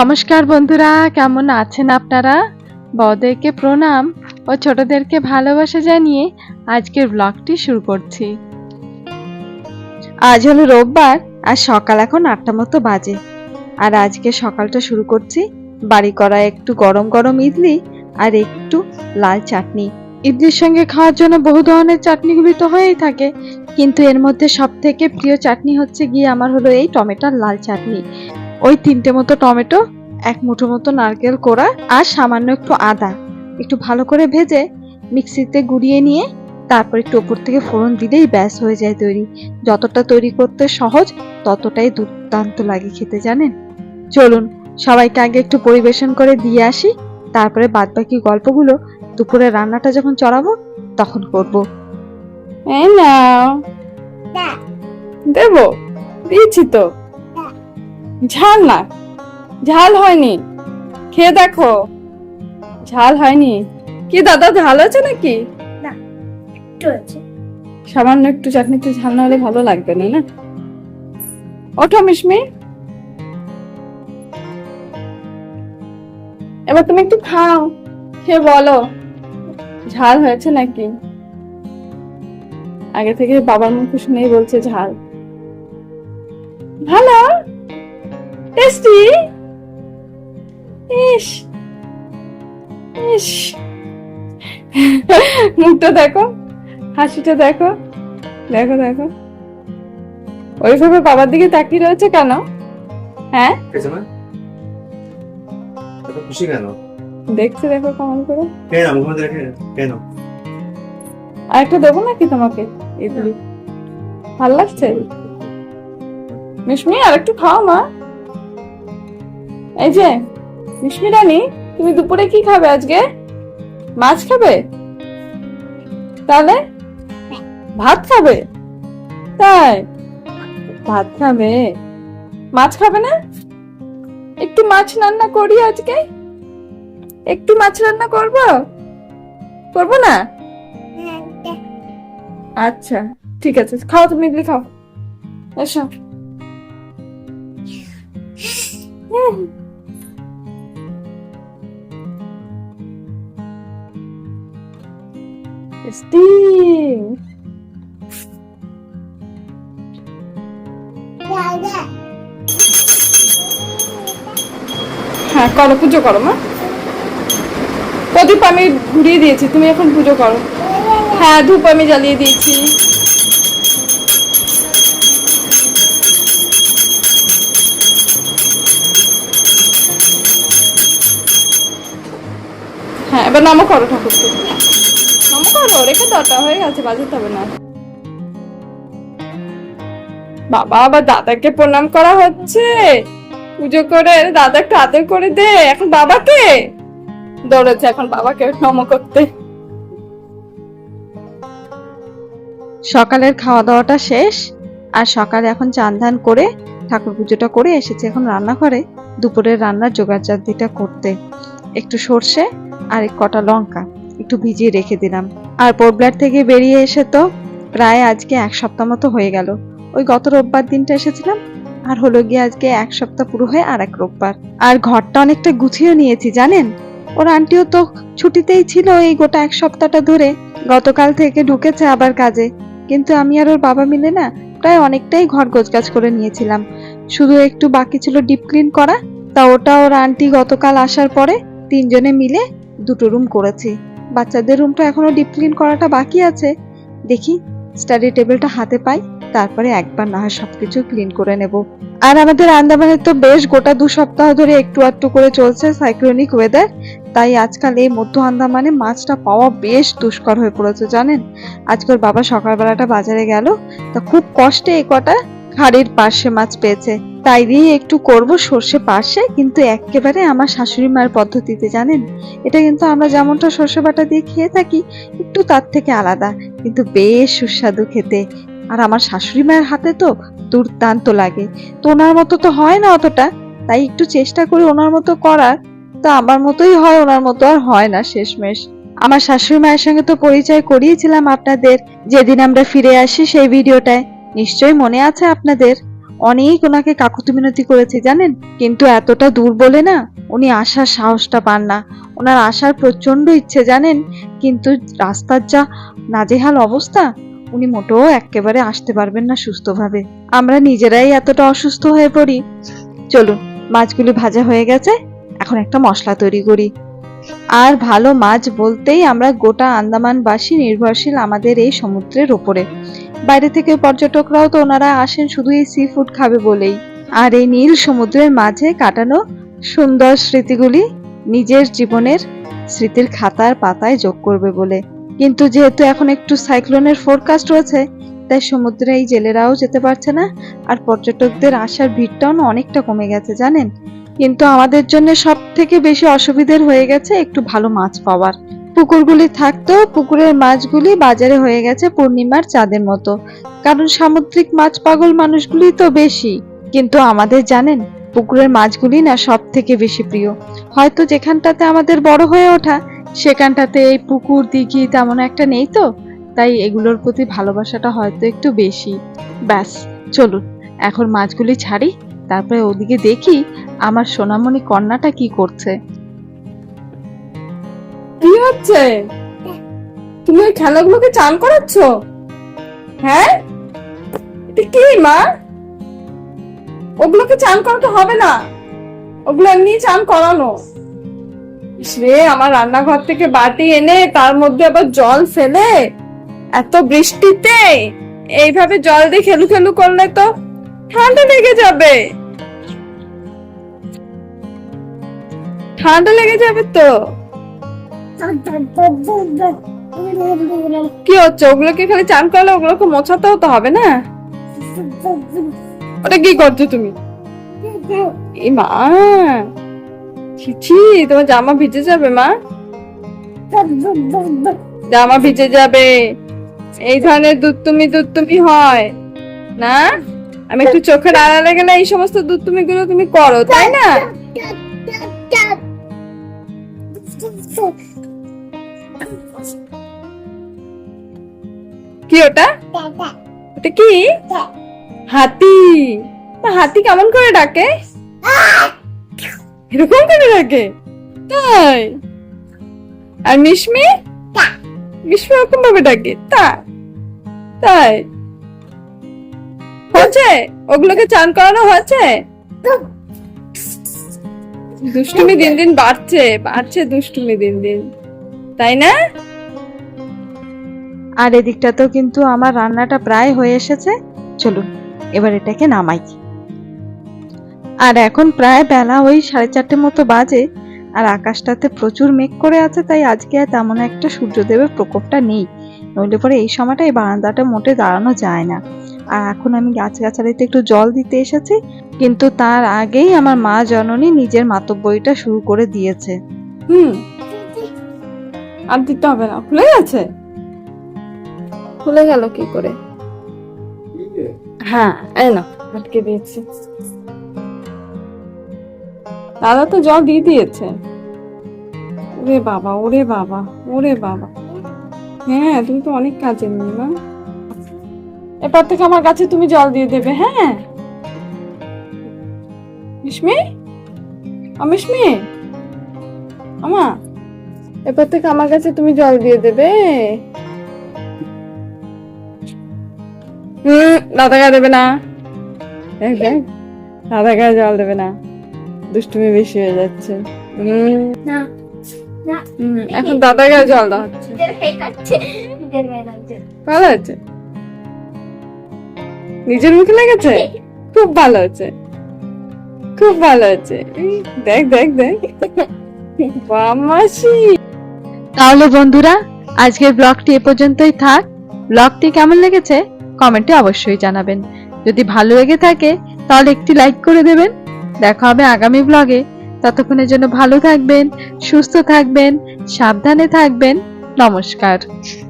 নমস্কার বন্ধুরা, কেমন আছেন আপনারা? বড়দেরকে প্রণাম ও ছোটদেরকে ভালোবাসা জানিয়ে আজকের ব্লগটি শুরু করছি। আজ হলো রোববার আর সকাল এখন আটটা মতো বাজে। আর আজকে সকালটা শুরু করছি বাড়ি করা একটু গরম গরম ইডলি আর একটু লাল চাটনি। ইডলির সঙ্গে খাওয়ার জন্য বহু ধরনের চাটনিগুলি তো হয়েই থাকে, কিন্তু এর মধ্যে সব থেকে প্রিয় চাটনি হচ্ছে গিয়ে আমার হলো এই টমেটোর লাল চাটনি। ওই তিনটে মতো টমেটো এক মুঠো মতো নারকেল কোড়া আর সামান্য একটু আদা। একটু ভালো করে ভেজে মিক্সিতে গুঁড়িয়ে নিয়ে তারপর একটু ওপর থেকে ফোড়ন দিলেই ব্যাস হয়ে যায় তৈরি। যতটা তৈরি করতে সহজ ততটাই দুর্দান্ত লাগে খেতে জানেন? চলুন সবাইকে আগে একটু পরিবেশন করে দিয়ে আসি। তারপরে বাদবাকি গল্পগুলো দুপুরে রান্নাটা যখন চড়াবো তখন করব। এই নাও। দেবো। দিয়েছি তো। ঝাল না। ঝাল হয়নি। খেয়ে দেখো। ঝাল হয়নি। কি দাদা ঝাল আছে নাকি? একটু আছে। সামান্য একটু চাটনিতে ঝাল না হলে ভালো লাগবে না না? ওঠো মিশমি এবার তুমি একটু খাও। খেয়ে বলো। ঝাল হয়েছে নাকি? আগে থেকে বাবার মুখে শুনেই বলছে ঝাল। টেস্টি ইস! ইস! মুখটা দেখো হাসিটা দেখো দেখো দেখো। ওইভাবে বাবার দিকে তাকিয়ে রয়েছে কেন? হ্যাঁ? খুশি কেন? দেখছে দেখো কেমন করে। কেন মধ্যে রেখে কেন? আর একটা দেবো নাকি তোমাকে? ইডলি ভালো লাগছে? মিশমি আর একটু খাও মা। এই যে রানী, তুমি দুপুরে কি খাবে আজকে? মাছ খাবে? তাহলে ভাত খাবে? তাই? ভাত খাবে? মাছ খাবে না? একটু মাছ রান্না করি আজকে? একটু মাছ রান্না করব? করব না? আচ্ছা ঠিক আছে, খাও তুমি ইডলি খাও। এসো। Steve! হ্যাঁ করো, পুজো করো, মা। প্রদীপ আমি ঘুরিয়ে দিয়েছি, তুমি এখন পুজো করো। হ্যাঁ ধূপ আমি জ্বালিয়ে দিয়েছি। হ্যাঁ এবার নামো করো ঠাকুরকে। বাবা, আবার দাদাকে প্রণাম করা হচ্ছে। পুজো করে দাদা একটু আদর করে দে। এখন বাবাকে? দৌড়েছে এখন বাবাকে নম করতে। সকালের খাওয়া দাওয়াটা শেষ, আর সকালে এখন চান ধান করে ঠাকুর পুজোটা করে এসেছে এখন রান্নাঘরে দুপুরের রান্নার জোগাড়জাতিটা করতে। একটু সর্ষে আর এক কটা লঙ্কা। একটু ভিজিয়ে রেখে দিলাম। আর পোরব্লার থেকে বেরিয়ে এসে তো প্রায় আজকে এক সপ্তাহ মতো হয়ে গেল। ওই গত রোববার দিনটা এসেছিলাম, আর হলো গিয়ে আজকে এক সপ্তাহ পুরো হয়ে আর এক রোববার। আর ঘরটা অনেকটা গুছিয়ে নিয়েছি, জানেন? ওর আন্টিও তো ছুটিতেই ছিল এই গোটা এক সপ্তাহটা ধরে, গতকাল থেকে ঢুকেছে আবার কাজে। কিন্তু আমি আর ওর বাবা মিলে না প্রায় অনেকটাই ঘর গোছগাছ করে নিয়েছিলাম। শুধু একটু বাকি ছিল ডিপ ক্লিন করা, তা ওটা ওর আন্টি গতকাল আসার পরে তিনজনে মিলে দুটো রুম করেছি। বাচ্চাদের রুমটা এখনও ডিপ ক্লিন করাটা বাকি আছে। দেখি স্টাডি টেবিলটা হাতে পাই, তারপরে একবার না হয় সবকিছু ক্লিন করে নেব। আর আমাদের আন্দামানে তো বেশ গোটা দু সপ্তাহ ধরে একটু আধটু করে চলছে সাইক্লোনিক ওয়েদার তাই আজকাল এই মধ্য আন্দামানে মাছটা পাওয়া বেশ দুষ্কর হয়ে পড়েছে, জানেন? আজকাল বাবা সকালবেলাটা বাজারে গেল, তা খুব কষ্টে এ কটা খাড়ির পাশে মাছ পেয়েছে। তাই দিয়ে একটু করব সর্ষে পাশে, কিন্তু একেবারে আমার শাশুড়ি মায়ের পদ্ধতিতে, জানেন? এটা কিন্তু আমরা যেমনটা সর্ষে বাটা দিয়ে খেয়ে থাকি, একটু তার থেকে আলাদা, কিন্তু বেশ সুস্বাদু খেতে। আর আমার শাশুড়ি মায়ের হাতে তো দুর্দান্ত লাগে। তো ওনার মতো তো হয় না অতটা, তাই একটু চেষ্টা করি ওনার মতো করার, তো আমার মতোই হয়, ওনার মতো আর হয় না শেষমেশ। আমার শাশুড়ি মায়ের সঙ্গে তো পরিচয় করিয়েছিলাম আপনাদের, যেদিন আমরা ফিরে আসি সেই ভিডিওটায়। নিশ্চয়ই মনে আছে আপনাদের? অনেক ওনাকে কাকুতি মিনতি করেছি, জানেন? কিন্তু এতটা দূর বলে না, উনি আসার সাহসটা পান না। ওনার আসার প্রচণ্ড ইচ্ছে, জানেন? কিন্তু রাস্তার যা নাজেহাল অবস্থা, উনি মোটেও একেবারে আসতে পারবেন না সুস্থভাবে। আমরা নিজেরাই এতটা অসুস্থ হয়ে পড়ি। চলুন, মাছগুলি ভাজা হয়ে গেছে, এখন একটা মশলা তৈরি করি। আর ভালো মাছ বলতেই আমরা গোটা আন্দামানবাসী নির্ভরশীল আমাদের এই সমুদ্রের ওপরে। বাইরে থেকে পর্যটকরাও তো ওনারা আসেন শুধু এই সি ফুড খাবে বলেই। আর এই নীল সমুদ্রের মাঝে কাটানো সুন্দর স্মৃতিগুলি নিজের জীবনের স্মৃতির খাতার পাতায় যোগ করবে বলে। কিন্তু যেহেতু এখন একটু সাইক্লোনের ফোরকাস্ট রয়েছে, তাই সমুদ্রে এই জেলেরাও যেতে পারছে না, আর পর্যটকদের আসার ভিড়টাও অনেকটা কমে গেছে, জানেন? কিন্তু আমাদের জন্য সব থেকে বেশি অসুবিধের হয়ে গেছে একটু ভালো মাছ পাওয়ার। পুকুরগুলি থাকতেও পুকুরের মাছগুলি বাজারে হয়ে গেছে পূর্ণিমার চাঁদের মতো। কারণ সামুদ্রিক মাছ পাগল মানুষগুলি তো বেশি। কিন্তু আমাদের জানেন, পুকুরের মাছগুলি না সব থেকে বেশি প্রিয়। হয়তো যেখানটাতে আমাদের বড় হয়ে ওঠা, সেখানটাতে এই পুকুর, দিঘি তেমন একটা নেই তো। তাই এগুলোর প্রতি ভালোবাসাটা হয়তো একটু বেশি। ব্যাস, চলুন, এখন মাছগুলি ছাড়ি, তারপরে ওদিকে দেখি আমার সোনামণি কন্যাটা কি করছে। হচ্ছে? তুমি ওই খেলাগুলোকে চান করাচ্ছ? হ্যাঁ? এটা কি মা? ওগুলোকে চান করাতে হবে না। ওগুলো এমনি চান করানো। রে, আমার রান্নাঘর থেকে বাটি এনে তার মধ্যে আবার জল ফেলে? এত বৃষ্টিতে? এইভাবে জল দিয়ে খেলু খেলু করলে তো ঠান্ডা লেগে যাবে। ঠান্ডা লেগে যাবে তো? কি হচ্ছে? ওগুলোকে খালি চান করলে ওগুলোকে মোছাতেও তো হবে না? ওটা কি করছ তুমি? এই মা। ছি তোমার জামা ভিজে যাবে, মা। জামা ভিজে যাবে। এই ধরনের দুধ তুমি দুধ তুমি হয়, না? আমি একটু চোখের আড়ালে গেলে এই সমস্ত দুধ তুমি গুলো তুমি করো, তাই না? কি ওটা? ওটা কি? হাতি। তা হাতি কেমন করে ডাকে? এরকম করে ডাকে? তাই? আর মিশমি মিশমি ওরকম ভাবে ডাকে। তা। তাই? হয়েছে? ওগুলোকে চান করানো হয়েছে? দুষ্টুমি দিন দিন বাড়ছে বাড়ছে দুষ্টুমি দিন দিন। তাই না? আর এদিকটাতেও কিন্তু আমার রান্নাটা প্রায় হয়ে এসেছে। চলুন, এবার এটাকে নামাই। আর এখন প্রায় বেলা ওই সাড়ে চারটে মতো বাজে, আর আকাশটাতে প্রচুর মেঘ করে আছে, তাই আজকে আর তেমন একটা সূর্যদেবের প্রকোপটা নেই। নইলে পরে এই সময়টা এই বারান্দাটা মোটে দাঁড়ানো যায় না। আর এখন আমি গাছগাছালিতে একটু জল দিতে এসেছি, কিন্তু তার আগেই আমার মা জননী নিজের মাতব্বইটা শুরু করে দিয়েছে। হুম। আর দিতে হবে না, খুলে গেছে? খুলে গেল কি করে? হ্যাঁ আটকে দিয়েছি। দাদা তো জল দিয়ে দিয়েছে। ওরে বাবা ওরে বাবা ওরে বাবা। হ্যাঁ তুমি তো অনেক কাজের মেয়ে না এরপর থেকে আমার কাছে তুমি জল দিয়ে দেবে হ্যাঁ? মিশমি অমিশমি আমা, এরপর থেকে আমার কাছে তুমি জল দিয়ে দেবে। দাদা গায়ে দেবে না। দেখ দেখ দাদা গায়ে জল দেবে না। দুষ্টুমি বেশি হয়ে যাচ্ছে। এখন দাদা গায়ে জল দেওয়া হচ্ছে নিজের ভালো মুখে লেগেছে? খুব ভালো হয়েছে। খুব ভালো এই, দেখ দেখ দেখ। বাহ, মাসি তাহলে বন্ধুরা আজকের ব্লগটি এ পর্যন্তই থাক। ব্লগটি কেমন লেগেছে? কমেন্টে অবশ্যই জানাবেন। যদি ভালো লেগে থাকে, তাহলে একটি লাইক করে দেবেন। দেখা হবে আগামী ব্লগে ততক্ষণের জন্য ভালো থাকবেন, সুস্থ থাকবেন, সাবধানে থাকবেন। নমস্কার।